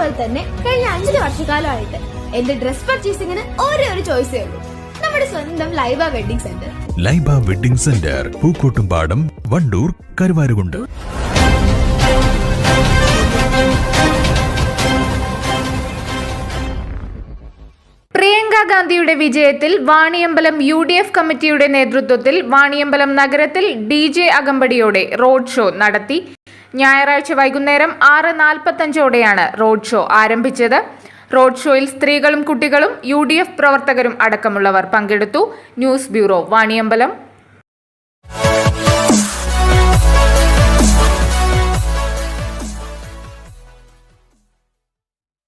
പോലെ തന്നെ കഴിഞ്ഞ അഞ്ചര വർഷക്കാലമായിട്ട് എന്റെ ഡ്രസ് പർച്ചേസിംഗിന് ഒരേ ഒരു ചോയ്സേ ഉള്ളൂ. നമ്മുടെ സ്വന്തം Laiba wedding centre. Laiba wedding centre Pookkottumpadam Wandoor Karuvarakundu. Priyanka ഗാന്ധിയുടെ വിജയത്തിൽ വാണിയമ്പലം യു ഡി എഫ് കമ്മിറ്റിയുടെ നേതൃത്വത്തിൽ വാണിയമ്പലം നഗരത്തിൽ ഡി ജെ അകമ്പടിയോടെ റോഡ് ഷോ നടത്തി. ഞായറാഴ്ച വൈകുന്നേരം ആറ് നാൽപ്പത്തഞ്ചോടെയാണ് റോഡ് ഷോ ആരംഭിച്ചത്. റോഡ് ഷോയിൽ സ്ത്രീകളും കുട്ടികളും യു പ്രവർത്തകരും അടക്കമുള്ളവർ പങ്കെടുത്തു. News bureau Vaniyambalam.